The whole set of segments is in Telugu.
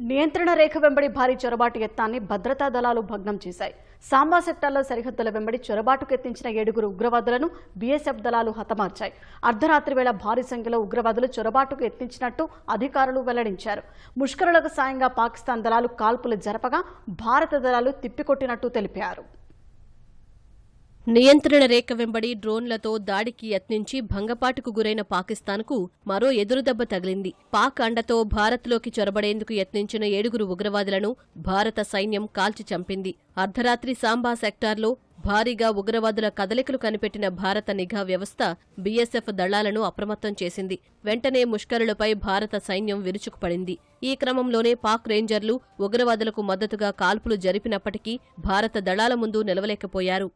నియంత్రణ రేఖ వెంబడి భారీ చొరబాటు యత్నాన్ని భద్రతా దళాలు భగ్నం చేశాయి. సాంబా సెక్టార్లో సరిహద్దుల వెంబడి చొరబాటుకెత్తించిన ఏడుగురు ఉగ్రవాదులను బీఎస్ఎఫ్ దళాలు హతమార్చాయి. అర్ధరాత్రి వేళ భారీ సంఖ్యలో ఉగ్రవాదులు చొరబాటుకు యత్నించినట్టు అధికారులు వెల్లడించారు. ముష్కరులకు సాయంగా పాకిస్తాన్ దళాలు కాల్పులు జరపగా భారత దళాలు తిప్పికొట్టినట్టు తెలిపారు. నియంత్రణ రేఖ వెంబడి డ్రోన్లతో దాడికి యత్నించి భంగపాటుకు గురైన పాకిస్తాన్కు మరో ఎదురుదెబ్బ తగిలింది. పాక్ అండతో భారత్లోకి చొరబడేందుకు యత్నించిన ఏడుగురు ఉగ్రవాదులను భారత సైన్యం కాల్చి చంపింది. అర్ధరాత్రి సాంబా సెక్టార్లో భారీగా ఉగ్రవాదుల కదలికలు కనిపెట్టిన భారత నిఘా వ్యవస్థ బీఎస్ఎఫ్ దళాలను అప్రమత్తం చేసింది. వెంటనే ముష్కరులపై భారత సైన్యం విరుచుకుపడింది ఈ క్రమంలోనే పాక్ రేంజర్లు ఉగ్రవాదులకు మద్దతుగా కాల్పులు జరిపినప్పటికీ భారత దళాల ముందు నిలవలేకపోయారు.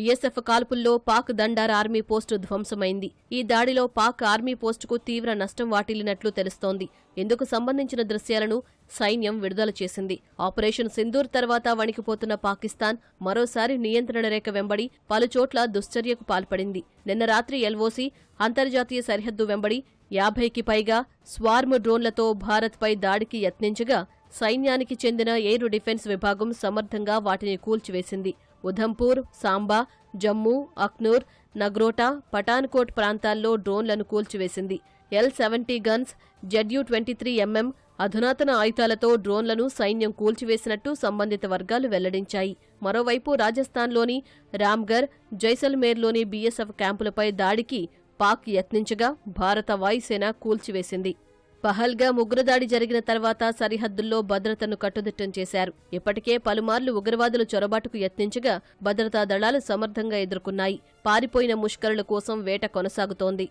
బీఎస్ఎఫ్ కాల్పుల్లో పాక్ దండార్ ఆర్మీ పోస్టు ధ్వంసమైంది. ఈ దాడిలో పాక్ ఆర్మీ పోస్టుకు తీవ్ర నష్టం వాటిల్లినట్లు తెలుస్తోంది. ఇందుకు సంబంధించిన దృశ్యాలను సైన్యం విడుదల చేసింది. ఆపరేషన్ సింధూర్ తర్వాత వణికిపోతున్న పాకిస్తాన్ మరోసారి నియంత్రణ రేఖ వెంబడి పలుచోట్ల దుశ్చర్యకు పాల్పడింది. నిన్న రాత్రి ఎల్ఓసి అంతర్జాతీయ సరిహద్దు వెంబడి యాభైకి పైగా స్వార్మ్ డ్రోన్లతో భారత్పై దాడికి యత్నించగా సైన్యానికి చెందిన ఎయిర్ డిఫెన్స్ విభాగం సమర్థంగా వాటిని కూల్చివేసింది. ఉధంపూర్ సాంబా జమ్మూ అక్నూర్ నగ్రోటా పఠాన్కోట్ ప్రాంతాల్లో డ్రోన్లను కూల్చివేసింది. L seventy guns ZU twenty three MM అధునాతన ఆయుధాలతో డ్రోన్లను సైన్యం కూల్చివేసినట్టు సంబంధిత వర్గాలు వెల్లడించాయి. మరోవైపు రాజస్థాన్లోని రామ్గర్ జైసల్మేర్లోని బీఎస్ఎఫ్ క్యాంపులపై దాడికి పాక్ యత్నించగా భారత వాయుసేన కూల్చివేసింది. పహల్గా ఉగ్రదాడి జరిగిన తర్వాత సరిహద్దుల్లో భద్రతను కట్టుదిట్టం చేశారు. ఇప్పటికే పలుమార్లు ఉగ్రవాదులు చొరబాటుకు యత్నించగా భద్రతా దళాలు సమర్థంగా ఎదుర్కొన్నాయి. పారిపోయిన ముష్కరుల కోసం వేట కొనసాగుతోంది.